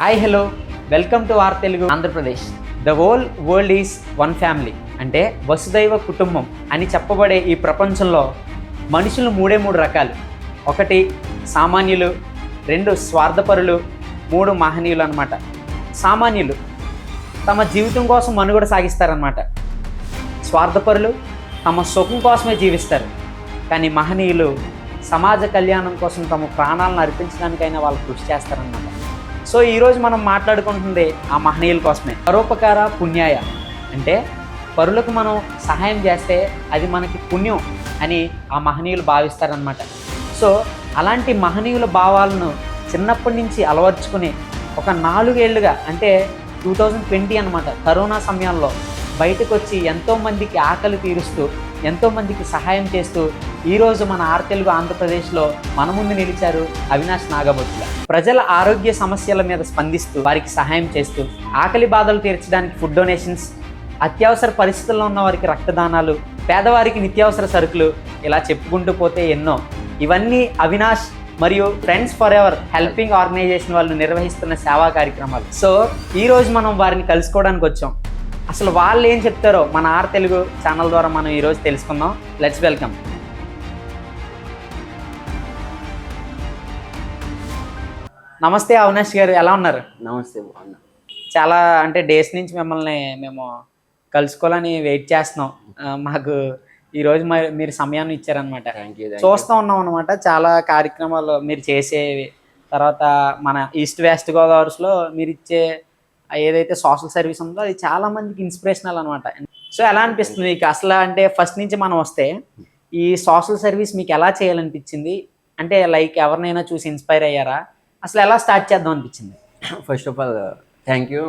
Hi hello welcome to R Telugu Andhra Pradesh the whole world is one family అంటే వసుదైవ కుటుంబం అని చెప్పబడే ఈ ప్రపంచంలో మనుషులు మూడే మూడు రకాలు. ఒకటి సామాన్యులు రెండు స్వార్థపరులు మూడు మహనీయులు అనమాట సామాన్యులు తమ జీవితం కోసం మనుగడ సాగిస్తారనమాట స్వార్థపరులు తమ సుఖం కోసమే జీవిస్తారు. కానీ మహనీయులు సమాజ కళ్యాణం కోసం తమ ప్రాణాలను అర్పించడానికైనా వాళ్ళు కృషి చేస్తారన్నమాట. సో ఈరోజు మనం మాట్లాడుకుంటుంది ఆ మహనీయుల కోసమే. పరోపకార పుణ్యాయ అంటే పరులకు మనం సహాయం చేస్తే అది మనకి పుణ్యం అని ఆ మహనీయులు భావిస్తారనమాట సో అలాంటి మహనీయుల భావాలను చిన్నప్పటి నుంచి అలవర్చుకుని ఒక నాలుగేళ్ళుగా అంటే టూ థౌజండ్ ట్వంటీ అనమాట కరోనా సమయంలో బయటకు వచ్చి ఎంతోమందికి ఆకలి తీరుస్తూ ఎంతోమందికి సహాయం చేస్తూ ఈరోజు మన ఆర్తెలుగు ఆంధ్రప్రదేశ్లో మన ముందు నిలిచారు అవినాష్ నాగబొత్తుల ప్రజల ఆరోగ్య సమస్యల మీద స్పందిస్తూ వారికి సహాయం చేస్తూ ఆకలి బాధలు తీర్చడానికి ఫుడ్ డొనేషన్స్ అత్యవసర పరిస్థితుల్లో ఉన్న వారికి రక్తదానాలు పేదవారికి నిత్యావసర సరుకులు ఇలా చెప్పుకుంటూ పోతే ఎన్నో. ఇవన్నీ అవినాష్ మరియు friends for ever helping organisation వాళ్ళు నిర్వహిస్తున్న సేవా కార్యక్రమాలు. సో ఈ రోజు మనం వారిని కలుసుకోవడానికి వచ్చాం. అసలు వాళ్ళు ఏం చెప్తారో మన ఆర్ తెలుగు ఛానల్ ద్వారా మనం ఈరోజు తెలుసుకుందాం. లెట్స్ వెల్కమ్ నమస్తే అవినాష్ గారు ఎలా ఉన్నారు? నమస్తే బాగున్నా. చాలా అంటే డేస్ నుంచి మిమ్మల్ని మేము కలుసుకోవాలని వెయిట్ చేస్తున్నాం. మాకు ఈరోజు మరి మీరు సమయాన్ని ఇచ్చారనమాట చూస్తూ ఉన్నాం అనమాట చాలా కార్యక్రమాలు మీరు చేసేవి తర్వాత మన ఈస్ట్ వెస్ట్ గోదావరిలో మీరు ఇచ్చే ఏదైతే సోషల్ సర్వీస్ ఉందో అది చాలా మందికి ఇన్స్పిరేషనల్ అనమాట సో ఎలా అనిపిస్తుంది మీకు? అసలు అంటే ఫస్ట్ నుంచి మనం వస్తే ఈ సోషల్ సర్వీస్ మీకు ఎలా చేయాలనిపించింది? అంటే లైక్ ఎవరినైనా చూసి ఇన్స్పైర్ అయ్యారా? అసలు ఎలా స్టార్ట్ చేద్దాం అనిపించింది? First of all thank you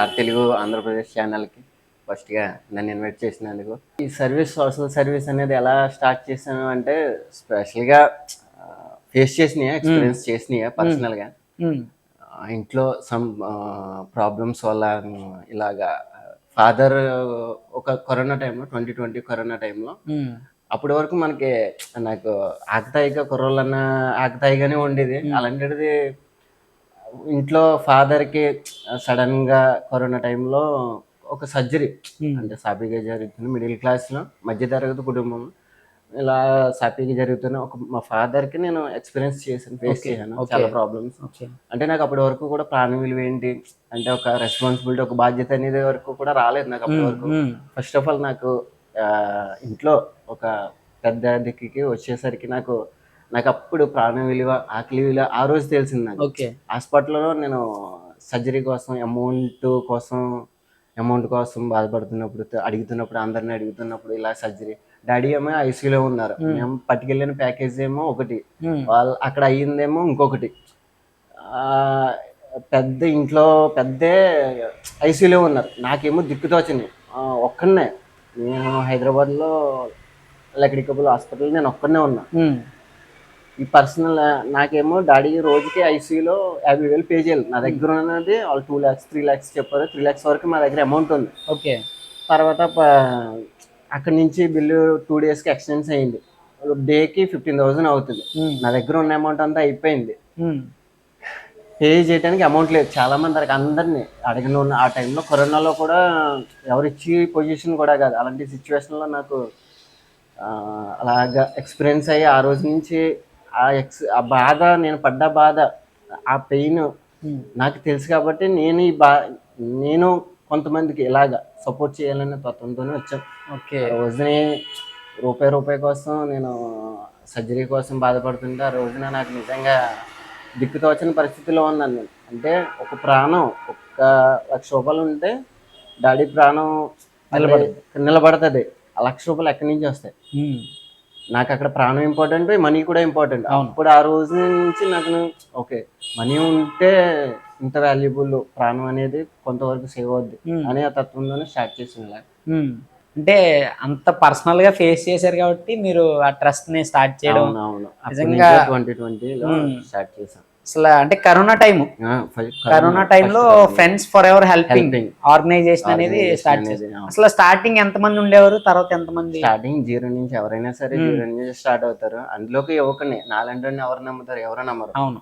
R Telugu Andhra Pradesh ఛానల్కి ఫస్ట్గా నన్ను ఇన్వైట్ చేసినందుకు. ఈ సర్వీస్ సోషల్ సర్వీస్ అనేది ఎలా స్టార్ట్ చేశాను అంటే స్పెషల్గా ఫేస్ చేసినాయా ఎక్స్పీరియన్స్ చేసినాయా పర్సనల్గా ఇంట్లో సమ్ ప్రాబ్లమ్స్ వల్ల ఇలాగా ఫాదర్ ఒక కరోనా టైంలో ట్వంటీ ట్వంటీ కరోనా టైంలో అప్పటి వరకు మనకి నాకు ఆకతాయిగా కుర్రోళ్ళన్న ఆకతాయిగానే ఉండేది. అలాంటిది ఇంట్లో ఫాదర్కి సడన్గా కరోనా టైంలో ఒక సర్జరీ Hmm. అంటే సాఫీగా జరుగుతుంది మిడిల్ క్లాస్లో మధ్యతరగతి కుటుంబం. ఇలా సాఫీగా జరుగుతున్న ఒక మా ఫాదర్కి నేను ఎక్స్పీరియన్స్ చేశాను ఫేస్ చేశాను. చాలా ప్రాబ్లమ్స్. అంటే నాకు అప్పటి వరకు కూడా ప్రాణ విలువ ఏంటి అంటే ఒక రెస్పాన్సిబిలిటీ ఒక బాధ్యత అనేది వరకు కూడా రాలేదు నాకు అప్పటి వరకు. ఫస్ట్ ఆఫ్ ఆల్ నాకు ఇంట్లో ఒక పెద్ద దిక్కుకి వచ్చేసరికి నాకు నాకు అప్పుడు ప్రాణ విలువ ఆకలి విలువ ఆ రోజు తెలిసింది నాకు. హాస్పిటల్లో నేను సర్జరీ కోసం అమౌంట్ కోసం అమౌంట్ కోసం బాధపడుతున్నప్పుడు అడుగుతున్నప్పుడు అందరిని అడుగుతున్నప్పుడు ఇలా సర్జరీ డాడీ ఏమో ఐసీయూలో ఉన్నారు. మేము. పట్టుకెళ్ళిన ప్యాకేజ్ ఏమో ఒకటి. వాళ్ళు అక్కడ అయ్యిందేమో ఇంకొకటి. పెద్ద ఇంట్లో పెద్దే ఐసీయూలో ఉన్నారు. నాకేమో దిక్కుతోచింది ఒక్కడనే. నేను హైదరాబాద్లో లక్కడికబుల్ హాస్పిటల్ నేను ఒక్కడనే ఉన్నా. ఈ పర్సనల్ నాకేమో డాడీ రోజుకి ఐసీయూలో యాభై వేలు పే చేయాలి. నా దగ్గర ఉన్నది వాళ్ళు టూ ల్యాక్స్ త్రీ ల్యాక్స్ చెప్పారు. త్రీ ల్యాక్స్ వరకు మా దగ్గర అమౌంట్ ఉంది. ఓకే. తర్వాత అక్కడి నుంచి బిల్లు టూ డేస్కి ఎక్స్టెన్స్ అయ్యింది డేకి ఫిఫ్టీన్ థౌసండ్ అవుతుంది. నా దగ్గర ఉన్న అమౌంట్ అంతా అయిపోయింది. పే చేయడానికి అమౌంట్ లేదు. చాలా మంది అక్కడ అందరినీ అడిగిన. ఉన్న ఆ టైంలో కరోనాలో కూడా ఎవరు ఇచ్చి పొజిషన్ కూడా కాదు. అలాంటి సిచ్యువేషన్లో నాకు అలాగా ఎక్స్పీరియన్స్ అయ్యి ఆ రోజు నుంచి ఆ ఎక్స్ ఆ బాధ నేను పడ్డ బాధ ఆ పెయిన్ నాకు తెలుసు కాబట్టి నేను ఈ బా నేను కొంతమందికి ఇలాగ సపోర్ట్ చేయాలనే తత్వంతోనే వచ్చాను ఓకే. రోజుని రూపాయి రూపాయి కోసం నేను సర్జరీ కోసం బాధపడుతుంటే ఆ రోజున నాకు నిజంగా దిక్కుతో వచ్చిన పరిస్థితిలో ఉన్నాను నేను. అంటే ఒక ప్రాణం ఒక లక్ష రూపాయలు ఉంటే డాడీ ప్రాణం నిలబడదు. నిలబడుతుంది. ఆ లక్ష రూపాయలు ఎక్కడి నుంచి వస్తాయి? నాకు అక్కడ ప్రాణం ఇంపార్టెంట్ మనీ కూడా ఇంపార్టెంట్. అప్పుడు ఆ రోజు నుంచి నాకు ఓకే మనీ ఉంటే ఇంత వాల్యుబుల్ ప్రాణం అనేది కొంతవరకు సేవ్ అవుద్ది. అనే ఆ తత్వంలోనే స్టార్ట్ ఉమ్. అంటే అంత పర్సనల్గా ఫేస్ చేశారు కాబట్టి మీరు ఆ ట్రస్ట్ని స్టార్ట్ చేయడం అవును ట్వంటీ Hmm. స్టార్ట్ చేశాం అసలు అంటే కరోనా టైం కరోనా టైంలో friends for ever helping. Organisation అనేది స్టార్ట్. అసలు స్టార్టింగ్ ఎంత మంది ఉండేవారు? తర్వాత ఎంత మంది స్టార్టింగ్ జీరో నుంచి ఎవరైనా సరే Hmm. జీరో నుంచి స్టార్ట్ అవుతారు. అందులోకి యువకుని నాలంటే ఎవరు నమ్ముతారు? ఎవరు నమ్మరు? అవును.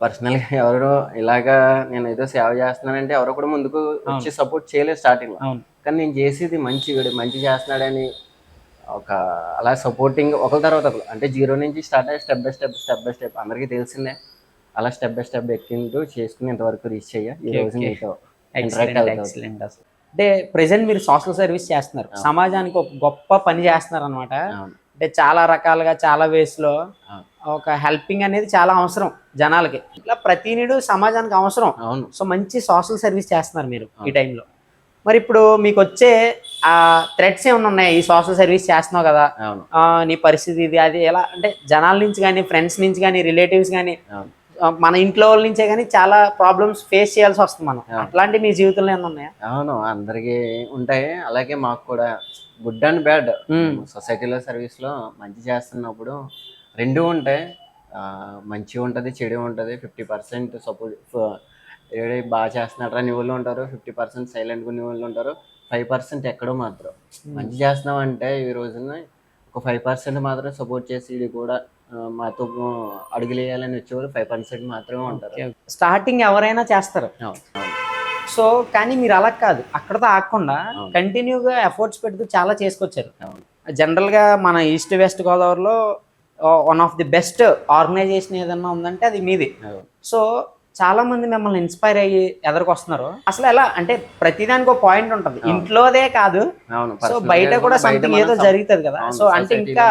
పర్సనల్గా ఎవరు ఇలాగా నేను ఏదో సేవ చేస్తున్నానంటే ఎవరు కూడా ముందుకు వచ్చి సపోర్ట్ చేయలేదు స్టార్టింగ్లో. కానీ నేను చేసేది మంచి వీడు మంచి చేస్తున్నాడని ఒక అలా సపోర్టింగ్ ఒకరి తర్వాత ఒకరు అంటే జీరో నుంచి స్టార్ట్ అయ్యి step by step step by step అందరికీ తెలిసిందే. అలా స్టెప్ బై స్టెప్ ఎక్కింటూ చేసుకుని ఇంతవరకు రీచ్ అయ్యా. ఈ రోజు మీతో ఎక్సలెంట్ అంటే ప్రెసెంట్ మీరు సోషల్ సర్వీస్ చేస్తున్నారు. సమాజానికి ఒక గొప్ప పని చేస్తున్నారు అనమాట అంటే చాలా రకాలుగా చాలా వేస్లో అవును. ఒక హెల్పింగ్ అనేది చాలా అవసరం జనాలకి. ఇట్లా ప్రతి నీడు సమాజానికి అవసరం. అవును. సో మంచి సోషల్ సర్వీస్ చేస్తున్నారు మీరు ఈ టైంలో మరి ఇప్పుడు మీకు వచ్చే ఆ థ్రెడ్స్ ఏమైనా ఉన్నాయి? ఈ సోషల్ సర్వీస్ చేస్తున్నావు కదా. నీ పరిస్థితి ఇది అది ఎలా? అంటే జనాల నుంచి కానీ ఫ్రెండ్స్ నుంచి కానీ రిలేటివ్స్ కానీ మన ఇంట్లో వాళ్ళ నుంచే కానీ చాలా ప్రాబ్లమ్స్ ఫేస్ చేయాల్సి వస్తుంది మనం. అట్లాంటి మీ జీవితంలో ఏమైనా ఉన్నాయా? అవును అందరికి ఉంటాయి. అలాగే మాకు కూడా గుడ్ అండ్ బ్యాడ్. సొసైటీలో సర్వీస్లో మంచి చేస్తున్నప్పుడు రెండు ఉంటాయి. మంచి ఉంటుంది చెడు ఉంటుంది. ఫిఫ్టీ పర్సెంట్ సపోర్ట్ ఏడే బాగా చేస్తున్నాడు అని వాళ్ళు ఉంటారు. ఫిఫ్టీ పర్సెంట్ సైలెంట్ కొన్ని వాళ్ళు ఉంటారు. ఫైవ్ పర్సెంట్ ఎక్కడో మాత్రం. మంచి చేస్తున్నాం అంటే ఈ రోజున ఒక ఫైవ్ పర్సెంట్ మాత్రం సపోర్ట్ చేసి ఇది కూడా మాతో అడుగులేయాలని వచ్చేవారు ఫైవ్ పర్సెంట్ మాత్రమే ఉంటారు. స్టార్టింగ్ ఎవరైనా చేస్తారు. సో కానీ మీరు అలా కాదు. అక్కడతో ఆగకుండా. కంటిన్యూగా ఎఫర్ట్స్ పెడుతూ చాలా చేసుకొచ్చారు. జనరల్గా మన ఈస్ట్ వెస్ట్ గోదావరిలో one of the best organisation ఏదన్నా ఉందంటే అది మీది. సో చాలా మంది మిమ్మల్ని ఇన్స్పైర్ అయ్యి ఎదరికొస్తున్నారు అసలు ఎలా? అంటే ప్రతిదానికి ఒక పాయింట్ ఉంటుంది ఇంట్లోదే కాదు. సో బయట గా కూడా సంథింగ్ ఏదో జరుగుతుంది కదా. సో అంటే ఇంకా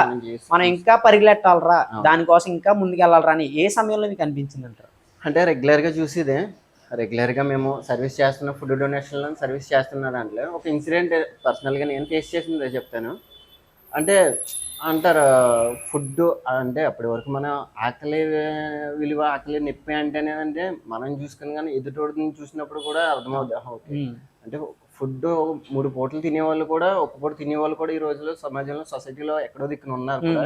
మనం ఇంకా పరిగెట్టాలరా. దానికోసం ఇంకా ముందుకెళ్ళాలరా అని ఏ సమయంలో మీకు అనిపించింది అంటారు అంటే రెగ్యులర్గా చూసేదే రెగ్యులర్గా మేము సర్వీస్ చేస్తున్న ఫుడ్ డొనేషన్లో సర్వీస్ చేస్తున్న దాంట్లో ఒక ఇన్సిడెంట్ పర్సనల్గా నేను ఫేస్ చేసిందే చెప్తాను. అంటే అంటారు ఫుడ్ అంటే అప్పటి వరకు మనం ఆకలి విలువ ఆకలి నొప్పి అంటేనే అంటే మనం చూసుకుని కానీ ఎదుటోడిని చూసినప్పుడు కూడా అర్థమవుతుంది అంటే ఫుడ్ మూడు పూటలు తినేవాళ్ళు కూడా ఒక పూట తినేవాళ్ళు కూడా ఈ రోజులో సమాజంలో సొసైటీలో ఎక్కడో దిక్కున ఉన్నారు కూడా.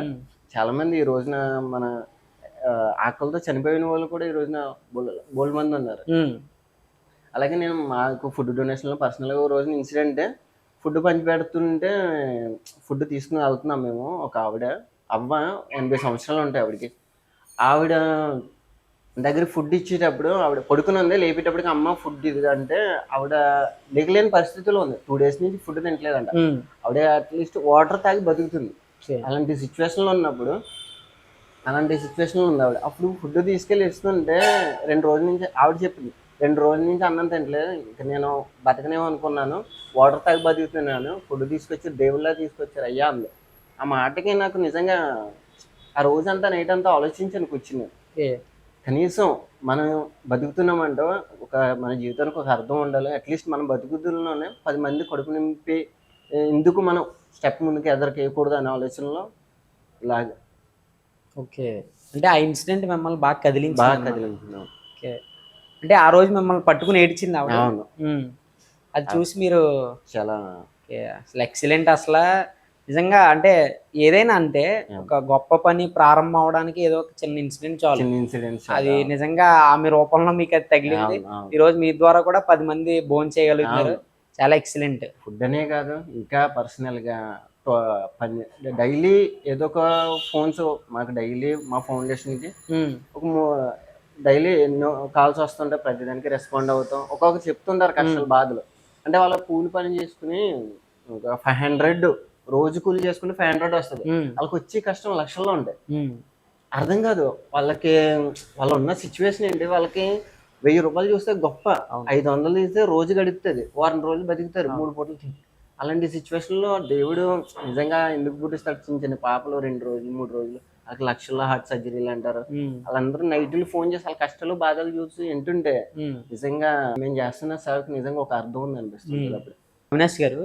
చాలా మంది ఈ రోజున మన ఆకలితో చనిపోయిన వాళ్ళు కూడా ఈ రోజున బోల్ మంది ఉన్నారు అలాగే నేను మాకు ఫుడ్ డొనేషన్లో పర్సనల్గా రోజున ఇన్సిడెంట్ ఫుడ్ పంచి పెడుతుంటే ఫుడ్ తీసుకుని వెళ్తున్నాం మేము ఒక ఆవిడ. అవ్వ ఎనభై సంవత్సరాలు ఉంటాయి ఆవిడకి. ఆవిడ దగ్గర ఫుడ్ ఇచ్చేటప్పుడు ఆవిడ పడుకుని ఉంది లేపేటప్పటికి అమ్మ ఫుడ్ ఇది అంటే ఆవిడ దిగలేని పరిస్థితిలో ఉంది. టూ డేస్ నుంచి ఫుడ్ తినట్లేదంట. ఆవిడ అట్లీస్ట్ వాటర్ తాగి బతుకుతుంది. అలాంటి సిచ్యువేషన్లో ఉన్నప్పుడు అలాంటి సిచ్యువేషన్లో ఉంది ఆవిడ. అప్పుడు ఫుడ్ తీసుకెళ్ళి ఇస్తుంటే రెండు రోజుల నుంచి ఆవిడ చెప్పింది రెండు రోజుల నుంచి అన్నం తినలేదు. ఇంకా నేను బతకనేమో అనుకున్నాను. వాటర్ తాగి బతుకుతున్నాను ఫుడ్ తీసుకొచ్చి దేవుళ్ళ తీసుకొచ్చారు. అయ్యా అంది. ఆ మాటకి నాకు నిజంగా ఆ రోజంతా నైట్ అంతా ఆలోచించాను కూర్చుని. కనీసం మనం బతుకుతున్నామంటే ఒక మన జీవితానికి ఒక అర్థం ఉండాలి. అట్లీస్ట్ మన బతుకుతుల్లోనే పది మంది కడుపు నింపి ఎందుకు మనం స్టెప్ ముందుకు ఎదరికేయకూడదు అనే ఆలోచనలో లాగా. ఓకే. అంటే ఆ ఇన్సిడెంట్ మిమ్మల్ని బాగా కదిలించింది బాగా. కదిలించున్నాం ఓకే. అంటే ఆ రోజు మిమ్మల్ని పట్టుకుని ఏడ్చింది ఆవిడ. అవును. అది చూసి మీరు చాలా అసలు ఎక్సలెంట్ అసలు. నిజంగా అంటే ఏదైనా అంటే ఒక గొప్ప పని ప్రారంభం అవడానికి ఏదో ఒక చిన్న ఇన్సిడెంట్ చాలు. చిన్న ఇన్సిడెంట్స్ అది నిజంగా ఆమె రూపంలో మీకు అది తగిలింది. ఈ రోజు మీ ద్వారా కూడా పది మంది భోజనం చేయగలుగుతున్నారు. చాలా ఎక్సలెంట్ ఫుడ్ అనే కాదు ఇంకా పర్సనల్గా పని డైలీ ఏదో ఒక ఫోన్స్ మాకు డైలీ మా ఫౌండేషన్కి ఒక డైలీ ఎన్నో కాల్స్ వస్తుంటాయి ప్రతిదానికి రెస్పాండ్ అవుతాం. ఒక్కొక్క చెప్తుంటారు కష్టాలు బాధలు. అంటే వాళ్ళ కూలి పని చేసుకుని ఒక ఫైవ్ హండ్రెడ్ రోజు కూలి చేసుకుంటే ఫైవ్ హండ్రెడ్ వస్తుంది. వాళ్ళకి వచ్చే కష్టం లక్షల్లో ఉంటాయి. అర్థం కాదు. వాళ్ళకి వాళ్ళు ఉన్న సిచ్యువేషన్ ఏంటి? వాళ్ళకి వెయ్యి రూపాయలు చూస్తే గొప్ప. ఐదు వందలు తీస్తే రోజు గడుపుతుంది. వారం రోజులు బతుకుతారు మూడు పూటలు. అలాంటి situation లో దేవుడు నిజంగా ఎందుకు పుట్టిస్తాడు? చిన్న చిన్న పాపలు రెండు రోజులు మూడు రోజులు. లక్షల్లో హార్ట్ సర్జరీలు అంటారు. వాళ్ళందరూ నైట్లు ఫోన్ చేసి వాళ్ళ కష్టాలు బాధలు చూసి వింటుంటే నిజంగా మేము చేస్తున్న సేవకి నిజంగా ఒక అర్థం ఉంది అనిపిస్తుంది అప్పుడు అవినాష్ గారు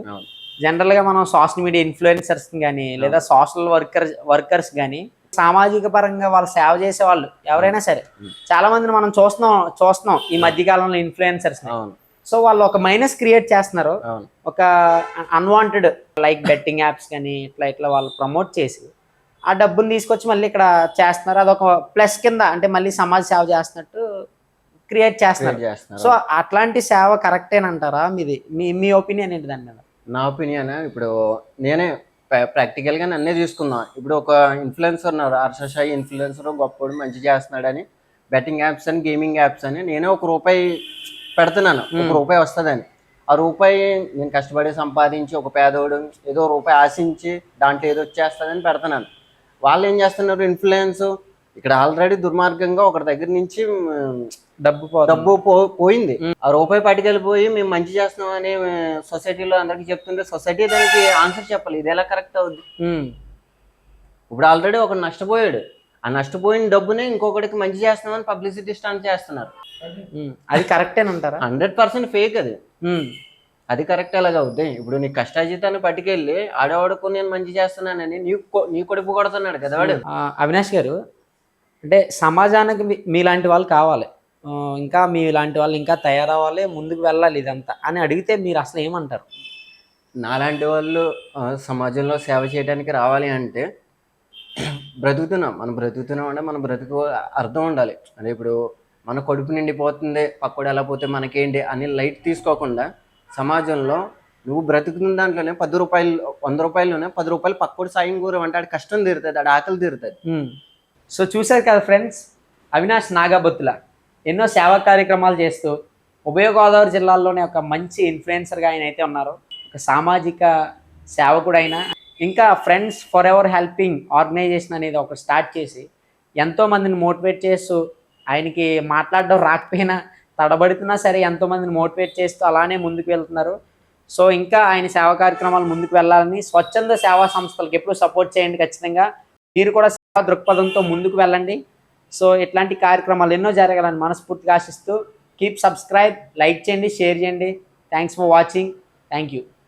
జనరల్గా మనం సోషల్ మీడియా ఇన్ఫ్లుయెన్సర్స్ కానీ లేదా సోషల్ వర్కర్ వర్కర్స్ కానీ సామాజిక పరంగా వాళ్ళు సేవ చేసే వాళ్ళు ఎవరైనా సరే చాలా మందిని మనం చూస్తున్నాం చూస్తున్నాం ఈ మధ్య కాలంలో ఇన్ఫ్లుయెన్సర్స్ సో వాళ్ళు ఒక మైనస్ క్రియేట్ చేస్తున్నారు. ఒక అన్వాంటెడ్ లైక్ బెట్టింగ్ యాప్స్ కానీ ఇట్లా ఇట్లా వాళ్ళు ప్రమోట్ చేసి ఆ డబ్బుని తీసుకొచ్చి మళ్ళీ ఇక్కడ చేస్తున్నారు. అదొక ప్లస్ కింద అంటే మళ్ళీ సమాజ సేవ చేస్తున్నట్టు క్రియేట్ చేస్తున్నారు. సో అట్లాంటి సేవ కరెక్టేనంటారా మీది? మీ మీ ఒపీనియన్ ఏంటి దాని మీద? నా ఒపీనియన్? ఇప్పుడు నేనే ప్రాక్టికల్గా నన్నే తీసుకుందాం ఇప్పుడు ఒక ఇన్ఫ్లుయెన్సర్ ఉన్నారు. హర్ష సాయి ఇన్ఫ్లుయెన్సర్ గొప్పడు మంచి చేస్తున్నాడని. బెట్టింగ్ యాప్స్ అని గేమింగ్ యాప్స్ అని నేనే ఒక రూపాయి పెడుతున్నాను. ఒక రూపాయి వస్తుందని. ఆ రూపాయి నేను కష్టపడి సంపాదించి ఒక పేదోడు ఏదో రూపాయి ఆశించి దాంట్లో ఏదో వచ్చేస్తుందని పెడుతున్నాను. వాళ్ళు ఏం చేస్తున్నారు? ఇన్ఫ్లుయెన్స్ ఇక్కడ ఆల్రెడీ దుర్మార్గంగా ఒకరి దగ్గర నుంచి డబ్బు డబ్బు పోయింది. ఆ రూపాయి పట్టుకెళ్ళిపోయి మేము మంచి చేస్తున్నాం అని సొసైటీలో అందరికి చెప్తుంటే సొసైటీ దానికి ఆన్సర్ చెప్పాలి. ఇది ఎలా కరెక్ట్ అవుద్ది. ఇప్పుడు ఆల్రెడీ ఒకడు నష్టపోయాడు. ఆ నష్టపోయిన డబ్బునే ఇంకొకటికి మంచి చేస్తున్నామని పబ్లిసిటీ స్టాండ్ చేస్తున్నారు. అది కరెక్టేనంటారా హండ్రెడ్ పర్సెంట్ ఫేక్ అది. అది కరెక్ట్ ఎలాగ అవుద్ది. ఇప్పుడు నీ కష్టాజీతాన్ని పట్టుకెళ్ళి ఆడవాడుకు నేను మంచి చేస్తున్నానని నీ నీ కొడుపు కొడుతున్నాడు కదా వాడు. అవినాష్ గారు అంటే సమాజానికి మీలాంటి వాళ్ళు కావాలి. ఇంకా మీలాంటి వాళ్ళు ఇంకా తయారవ్వాలి ముందుకు వెళ్ళాలి ఇదంతా అని అడిగితే మీరు అసలు ఏమంటారు? నాలాంటి వాళ్ళు సమాజంలో సేవ చేయడానికి రావాలి అంటే బ్రతుకుతున్నాం. మనం బ్రతుకుతున్నాం అంటే మన బ్రతుకు అర్థం ఉండాలి. అంటే ఇప్పుడు మన కడుపు నిండిపోతుంది పక్కడు ఎలా పోతే మనకేంటి అని లైట్ తీసుకోకుండా సమాజంలో నువ్వు బ్రతుకుతున్న దాంట్లోనే పది రూపాయలు వంద రూపాయల్లోనే పది రూపాయలు పక్కోడు సాయం కూర అంటే ఆడ కష్టం తీరుతుంది ఆడ ఆకలి తీరుతుంది. సో చూశారు కదా ఫ్రెండ్స్ అవినాష్ నాగబొత్తుల ఎన్నో సేవా కార్యక్రమాలు చేస్తూ ఉభయ గోదావరి జిల్లాల్లోనే ఒక మంచి ఇన్ఫ్లుయెన్సర్గా ఆయన అయితే ఉన్నారు. ఒక సామాజిక సేవకుడైన ఇంకా friends for ever helping organisation అనేది ఒక స్టార్ట్ చేసి ఎంతో మందిని మోటివేట్ చేస్తూ ఆయనకి మాట్లాడడం రాకపోయినా తడబడుతున్నా సరే ఎంతోమందిని మోటివేట్ చేస్తూ అలానే ముందుకు వెళ్తున్నారు. సో ఇంకా ఆయన సేవా కార్యక్రమాలు ముందుకు వెళ్ళాలని స్వచ్ఛంద సేవా సంస్థలకు ఎప్పుడు సపోర్ట్ చేయండి ఖచ్చితంగా. మీరు కూడా సేవా దృక్పథంతో ముందుకు వెళ్ళండి. సో ఇట్లాంటి కార్యక్రమాలు ఎన్నో జరగాలని మనస్ఫూర్తిగా ఆశిస్తూ కీప్ సబ్స్క్రైబ్ లైక్ చేయండి షేర్ చేయండి. Thanks for watching. Thank you.